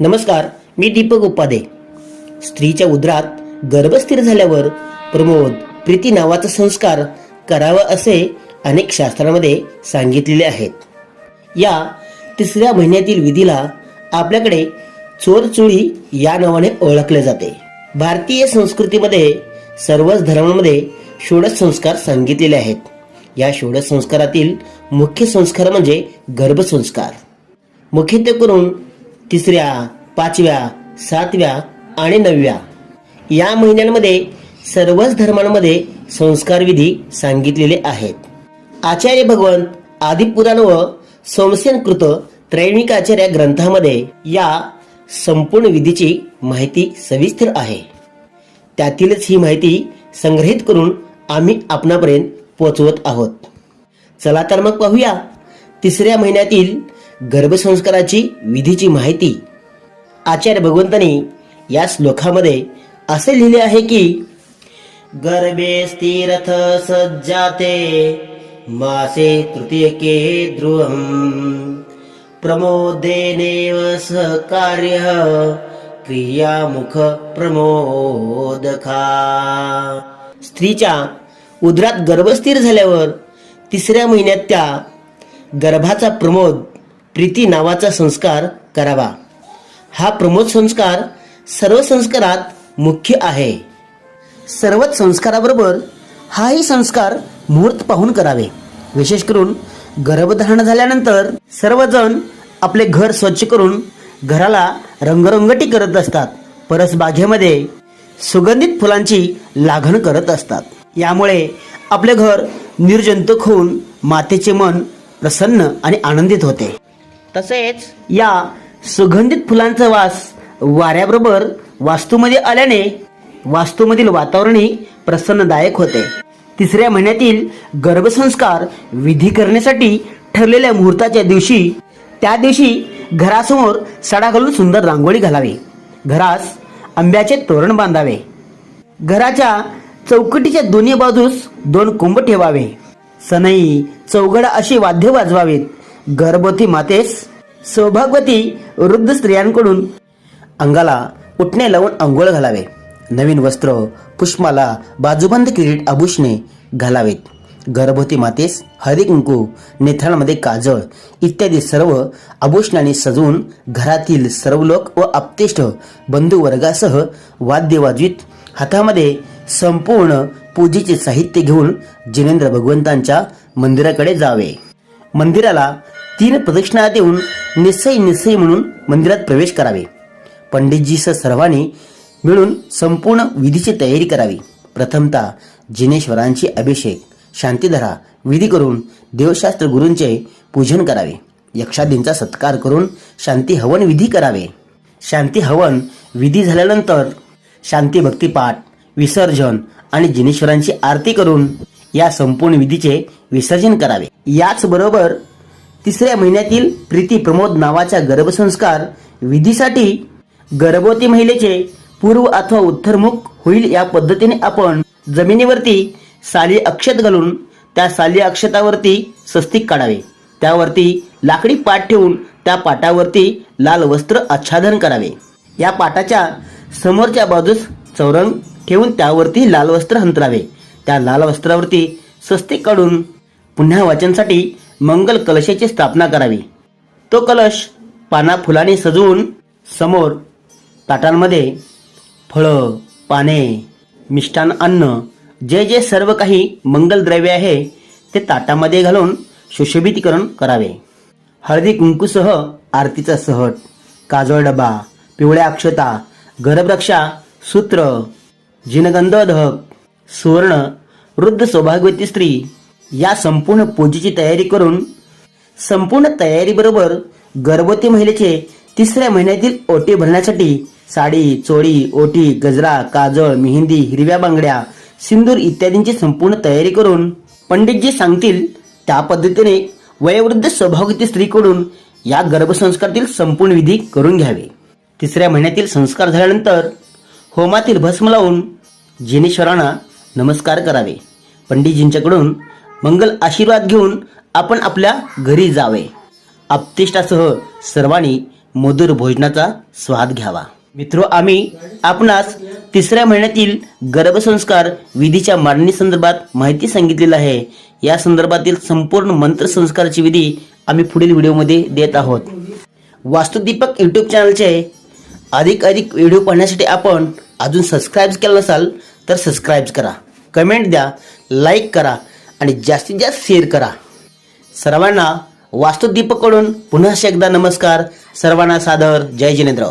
नमस्कार मी दीपक उपाधे स्त्रीच्या उदरात गर्भस्थिर झाल्यावर प्रमोद प्रीती नावाचा संस्कार करावा असे अनेक शास्त्रांमध्ये सांगितलेले आहेत. या तिसऱ्या महिन्यातील विधीला आपल्याकडे चोरचुळी या नावाने ओळखले जाते. भारतीय संस्कृतीमध्ये सर्वच धर्मांमध्ये षोडश संस्कार सांगितलेले आहेत. या षोडश संस्कारातील मुख्य संस्कार म्हणजे गर्भसंस्कार मुख्यत्वे करून तिसऱ्या पाचव्या सातव्या आणि नवव्या. या महिन्यांमध्ये सर्वच धर्मांमध्ये संस्कारविधी सांगितलेले आहेत. आचार्य भगवंत आदिपुराण व संशयनकृत त्रैणिकाचार्य या ग्रंथामध्ये या संपूर्ण विधीची माहिती सविस्तर आहे. त्यातीलच ही माहिती संग्रहित करून आम्ही आपणापर्यंत पोहोचवत आहोत. चला तर मग पाहूया. तिसऱ्या महिन्यातील गर्भसंस्काराची विधीची माहिती आचार्य भगवंतांनी या श्लोकामध्ये असे लिहिले आहे की गर्भे स्थिरथ सज्जाते मासे तृतीयके ध्रुवम्। प्रमोदेनेव सहकार्य क्रियामुख प्रमोदखा। स्त्रीच्या उदरात गर्भस्थिर झाल्यावर तिसऱ्या महिन्यात त्या गर्भाचा प्रमोद प्रीती नावाचा संस्कार करावा. हा प्रमोद संस्कार सर्व संस्कारात मुख्य आहे. सर्वच संस्काराबरोबर हाही संस्कार मुहूर्त पाहून करावे. विशेष करून गर्भधारण झाल्यानंतर सर्वजण आपले घर स्वच्छ करून घराला रंगरंगटी करत असतात. परसबागेमध्ये सुगंधित फुलांची लागण करत असतात. यामुळे आपले घर निर्जंतुक होऊन मातेचे मन प्रसन्न आणि आनंदित होते. तसेच या सुगंधित फुलांचा वास वाऱ्याबरोबर वास्तूमध्ये आल्याने वास्तूमधील वातावरणही प्रसन्नदायक होते. तिसऱ्या महिन्यातील गर्भसंस्कार विधी करण्यासाठी ठरलेल्या मुहूर्ताच्या दिवशी त्या दिवशी घरासमोर सडा घालून सुंदर रांगोळी घालावी. घरास आंब्याचे तोरण बांधावे. घराच्या चौकटीच्या दोन्ही बाजूस दोन कुंभ ठेवावे. सनई चौघडा अशी वाद्य वाजवावीत. गर्भवती मातेस सौभाग्यवती वृद्ध स्त्रियांकडून अंगाला उठणे लावून आंघोळ घालावे. नवीन वस्त्र पुष्माला बाजूबंद किरीट आभूषणे घालावेत. गर्भवती मातेस हरिकुंकू कुंकू नेथाळमध्ये काजळ इत्यादी सर्व आभूषणांनी सजवून घरातील सर्व लोक व आप्तेष्ट बंधू वर्गासह वाद्य वाजवीत. हातामध्ये संपूर्ण पूजेचे साहित्य घेऊन जिनेंद्र भगवंतांच्या मंदिराकडे जावे. मंदिराला तीन प्रदक्षिणा देऊन निस्सई निस्सई म्हणून मंदिरात प्रवेश करावे. पंडितजीसह सर्वांनी मिळून संपूर्ण विधीची तयारी करावी. प्रथमतः जिनेश्वरांची अभिषेक शांतीधरा विधी करून देवशास्त्र गुरूंचे पूजन करावे. यक्षादींचा सत्कार करून शांती हवन विधी करावे. शांती हवन विधी झाल्यानंतर शांती भक्तिपाठ विसर्जन आणि जिनेश्वरांची आरती करून या संपूर्ण विधीचे विसर्जन करावे. याचबरोबर तिसऱ्या महिन्यातील प्रीती प्रमोद नावाच्या गर्भसंस्कार विधीसाठी गर्भवती महिलेचे पूर्व अथवा उत्तरमुख होईल या पद्धतीने आपण जमिनीवरती साली अक्षत घालून त्या साली अक्षतावरती स्वस्तिक काढावे. त्यावरती लाकडी पाट ठेवून त्या पाटावरती लाल वस्त्र आच्छादन करावे. या पाटाच्या समोरच्या बाजूस चौरंग ठेवून त्यावरती लाल वस्त्र अंतरावे त्या लाल वस्त्रावरती स्वस्तिक काढून पुन्हा वाचनसाठी मंगल कलशाची स्थापना करावी. तो कलश पाना फुलाने सजवून समोर ताटांमध्ये फळं पाने मिष्टान अन्न जे जे सर्व काही मंगलद्रव्य आहे ते ताटामध्ये घालून सुशोभितीकरण करावे. हळदी कुंकूसह आरतीचा सहट काजळ डबा पिवळ्या अक्षता गर्भरक्षा सूत्र जिनगंधोधक सुवर्ण वृद्ध सौभाग्यवती स्त्री या संपूर्ण पूजेची तयारी करून संपूर्ण तयारीबरोबर गर्भवती महिलेचे तिसऱ्या महिन्यातील ओटी भरण्यासाठी साडी चोळी ओटी गजरा काजळ मेहंदी हिरव्या बांगड्या सिंदूर इत्यादींची संपूर्ण तयारी करून पंडितजी सांगतील त्या पद्धतीने वयोवृद्ध सौभाग्यवती स्त्रीकडून या गर्भसंस्कारातील संपूर्ण विधी करून घ्यावे. तिसऱ्या महिन्यातील संस्कार झाल्यानंतर होमातील भस्म लावून जिनेश्वरांना नमस्कार करावे. पंडितजींच्याकडून मंगल आशीर्वाद घेऊन आपण आपल्या घरी जावे. आपतिष्टासह सर्वांनी मधुर भोजनाचा स्वाद घ्यावा. मित्र आम्ही आपणास तिसऱ्या महिन्यातील गर्भसंस्कार विधीच्या मांडणी संदर्भात माहिती सांगितलेली आहे. या संदर्भातील संपूर्ण मंत्रसंस्काराची विधी आम्ही पुढील व्हिडिओमध्ये देत आहोत. वास्तुदीपक यूट्यूब चॅनलचे अधिक अधिक व्हिडिओ पाहण्यासाठी आपण अजून सबस्क्राईब केलं नसाल तर सबस्क्राईब करा. कमेंट द्या लाईक करा. आणि जास्तीत जास्त शेअर करा. सर्वांना वास्तुदीपकडून पुन्हा एकदा नमस्कार. सर्वांना सादर. जय जिनेंद्र.